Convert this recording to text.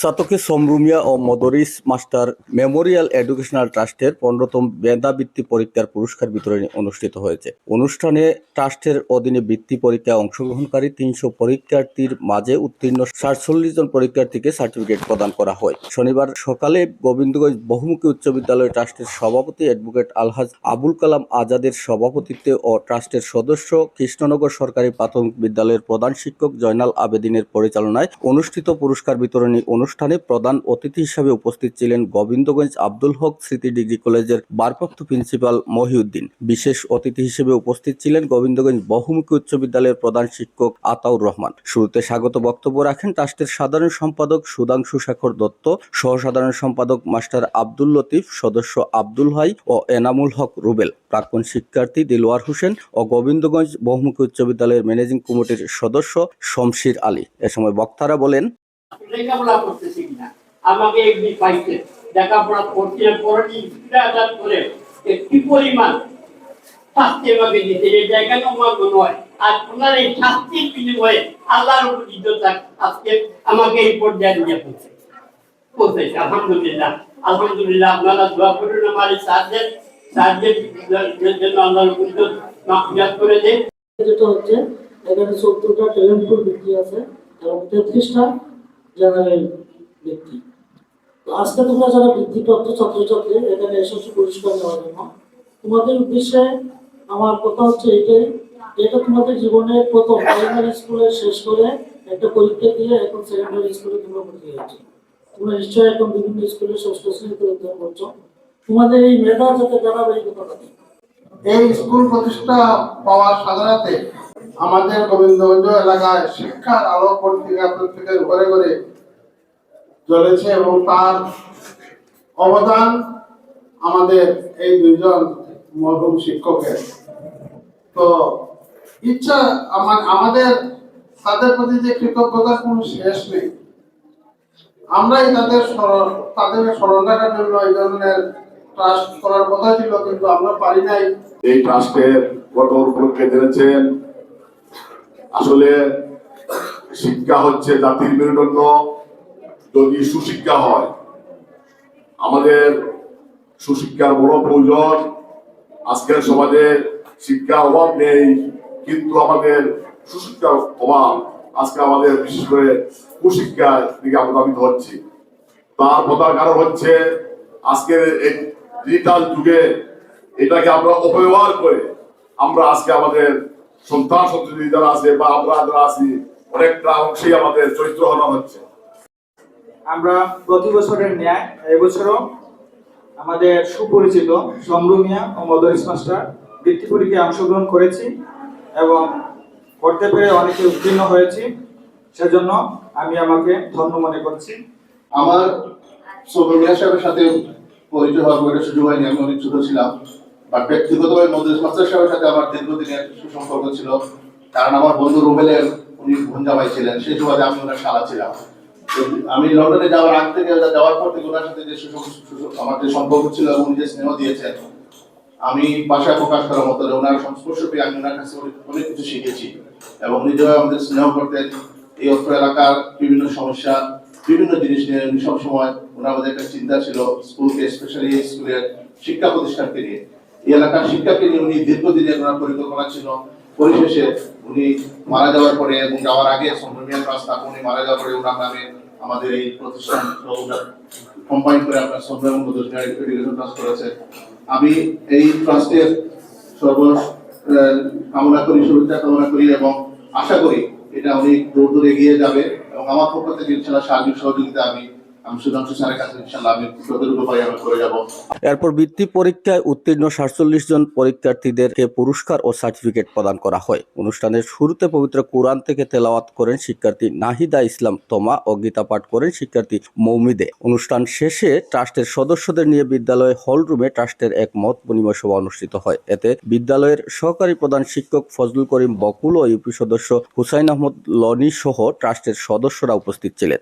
সাতকে সমরুমিয়া ও মদরিস মাস্টার মেমোরিয়াল এডুকেশনাল ট্রাস্টের পনেরোতম মেধাবৃত্তি পরীক্ষার পুরস্কার বিতরণী অনুষ্ঠিত হয়েছে। অনুষ্ঠানে ট্রাস্টের অধীনে বৃত্তি পরীক্ষায় অংশগ্রহণকারী তিনশো পরীক্ষার্থীর মাঝে উত্তীর্ণ সাতচল্লিশ জন পরীক্ষার্থীকে সার্টিফিকেট প্রদান করা হয়। শনিবার সকালে গোবিন্দগঞ্জ বহুমুখী উচ্চ বিদ্যালয় ট্রাস্টের সভাপতি অ্যাডভোকেট আলহাজ আবুল কালাম আজাদের সভাপতিত্বে ও ট্রাস্টের সদস্য কৃষ্ণনগর সরকারি প্রাথমিক বিদ্যালয়ের প্রধান শিক্ষক জয়নাল আবেদিনের পরিচালনায় অনুষ্ঠিত পুরস্কার বিতরণী অনুষ্ঠানে প্রধান অতিথি হিসাবে উপস্থিত ছিলেন গোবিন্দগঞ্জ আব্দুল হক স্মৃতি ডিগ্রি কলেজের ভারপ্রাপ্ত প্রিন্সিপাল মহিউদ্দিন। বিশেষ অতিথি হিসেবে উপস্থিত ছিলেন গোবিন্দগঞ্জ বহুমুখী উচ্চ বিদ্যালয়ের প্রধান শিক্ষক আতাউর রহমান। শুরুতে স্বাগত বক্তব্য রাখেন ট্রাস্টের সাধারণ সম্পাদক সুধাংশু শেখর দত্ত সহ সাধারণ সম্পাদক মাস্টার আব্দুল লতিফ, সদস্য আব্দুল হাই ও এনামুল হক রুবেল। প্রাক্তন শিক্ষার্থী দিলওয়ার হোসেন ও গোবিন্দগঞ্জ বহুমুখী উচ্চ বিদ্যালয়ের ম্যানেজিং কমিটির সদস্য শমশির আলী। এ সময় বক্তারা বলেন লেখাপড়া করতেছি কিনা? আমাকে একদিন পাইছে। লেখাপড়া করতে পড়ি আজাদ করে? কি পরিমাণ? শাস্তি আমাকে দিতে এই জায়গাটা আমার মনে হয়। আর ওনার এই শাস্তির বিনিময়ে আল্লাহর উপর ইজ্জত আজকে আমাকে এই পর্যায়ে নিয়ে পৌঁছে পৌঁছেছে আলহামদুলিল্লাহ আলহামদুলিল্লাহ, আপনারা দোয়া করুন আমার এই সাহায্যের সাহায্যের জন্য আল্লাহর উপর ইজ্জত মাফিয়াত করে দেন। যেটা হচ্ছে, এখানে চোদ্দটা ট্যালেন্টফুল ব্যক্তি আছে, এবং তেত্রিশটা জেনারেল ব্যক্তি। তো আজকে তোমরা যারা বৃত্তিপ্রাপ্ত ছাত্রছাত্রী, এখানে এসেছ পুরস্কার নেওয়ার জন্য। তোমাদের উদ্দেশ্যে আমার কথা হচ্ছে এটাই এটা তোমাদের জীবনে প্রথম প্রাইমারি স্কুলে শেষ করে একটা পরীক্ষা দিয়ে এখন সেকেন্ডারি স্কুলে তোমরা ভর্তি হয়েছো। তোমরা নিশ্চয়ই এখন বিভিন্ন স্কুলে ষষ্ঠ শ্রেণীতে অধ্যয়ন করছ। তোমাদের এই মেধা যাতে ধারাবাহিকতা থাকে এই স্কুল প্রতিষ্ঠা পাওয়ার সাধারণতে আমাদের গোবিন্দগঞ্জ এলাকায় শিক্ষার আলো পত্রিকা প্রত্যেকের ঘরে ঘরে চলেছে এবং তার অবদান আমাদের এই দুইজন মরহুম শিক্ষকের। তো ইচ্ছা, আমা- আমাদের, তাদের প্রতি যে কৃতজ্ঞতার কোনো শেষ নেই। আমরাই তাদের স্মরণ তাদের স্মরণ রাখার জন্য এই ধরনের ট্রাস্ট করার কথা ছিল, কিন্তু আমরা পারি নাই। এই ট্রাস্টের গঠন উপলক্ষে জেনেছেন আসলে শিক্ষা হচ্ছে জাতির মেরুদণ্ড। যদি সুশিক্ষা হয়, আমাদের সুশিক্ষার বড় প্রয়োজন। আজকের সমাজে শিক্ষার অভাব নেই, কিন্তু আমাদের সুশিক্ষার অভাব, আজকে আমাদের বিশেষ করে কুশিক্ষার দিকে প্রভাবিত হচ্ছে। তার প্রধান কারণ হচ্ছে আজকের এই ডিজিটাল যুগে এটাকে আমরা অপব্যবহার করে আমরা আজকে আমাদের সন্তান সন্ততি যারা আছে বা আমরা যারা আছি অনেকটা অংশেই আমাদের চরিত্র হনন হচ্ছে। আমরা প্রতি বছরের ন্যায় এবছরও আমাদের সুপরিচিত সমরুমিয়া ও মদরিস মাস্টার বৃত্তি পরীক্ষায় অংশগ্রহণ করেছি এবং করতে পেরে অনেকে উত্তীর্ণ হয়েছি সেজন্য আমি আমাকে ধন্য মনে করছি। আমার সোভিনিয়া সাহেবের সাথে পরিচয় হওয়ার সুযোগ হয়নি আমি অনেক ছোট ছিলাম। বাট ব্যক্তিগতভাবে মন্দির মাস্টার সাহেবের সাথে আমার দীর্ঘদিনের সুসম্পর্ক ছিল। কারণ আমার বন্ধু রুবেলের উনি ভঞ্জামাই ছিলেন, সেই সুবাদে আমি ওনার শালা ছিলাম। আমি লন্ডনে যাওয়ার আগ থেকে যাওয়ার পর থেকে ওনার সাথে যে আমার যে সম্পর্ক ছিল এবং উনি যে স্নেহ দিয়েছেন, আমি ভাষায় প্রকাশ করার মতো ওনার সংস্পর্শ পেয়ে আমি ওনার কাছে অনেক- কিছু শিখেছি। এবং উনি যেভাবে আমাদের স্নেহ করতেন। এই অত্র এলাকার বিভিন্ন সমস্যা, বিভিন্ন জিনিস নিয়ে উনি সবসময় ওনার মধ্যে একটা চিন্তা ছিল, স্কুলকে স্পেশালি স্কুলের শিক্ষা প্রতিষ্ঠানকে নিয়ে। এই এলাকার শিক্ষাকে নিয়ে উনি দীর্ঘদিনের ওনার পরিকল্পনা ছিল। পরিশেষে উনি মারা যাওয়ার পরে এবং যাওয়ার আগে সম্প্রমিয়ান রাস্তা উনি মারা যাওয়ার পরে ওনার নামে আমাদের এই প্রতিষ্ঠান কোম্পানি করে আপনার এবং এডুকেশন ট্রাস্ট করেছে। আমি এই ট্রাস্টের সর্ব কামনা করি, শুভেচ্ছা কামনা করি এবং আশা করি এটা অনেক দূর দূর এগিয়ে যাবে এবং আমার পক্ষ থেকে ইনশাল্লাহ সাহায্য সহযোগিতা আমি এরপর বৃত্তি পরীক্ষায় উত্তীর্ণ সাতচল্লিশ জন পরীক্ষার্থীদেরকে পুরস্কার ও সার্টিফিকেট প্রদান করা হয়। অনুষ্ঠানের শুরুতে পবিত্র কোরআন থেকে তেলাওয়াত করেন শিক্ষার্থী নাহিদা ইসলাম তোমা ও গীতা পাঠ করেন শিক্ষার্থী মৌমিদে। অনুষ্ঠান শেষে ট্রাস্টের সদস্যদের নিয়ে বিদ্যালয় হল রুমে ট্রাস্টের এক মত বিনিময় সভা অনুষ্ঠিত হয়। এতে বিদ্যালয়ের সহকারী প্রধান শিক্ষক ফজলুল করিম বকুল ও ইউপি সদস্য হুসাইন আহমদ লনি সহ ট্রাস্টের সদস্যরা উপস্থিত ছিলেন।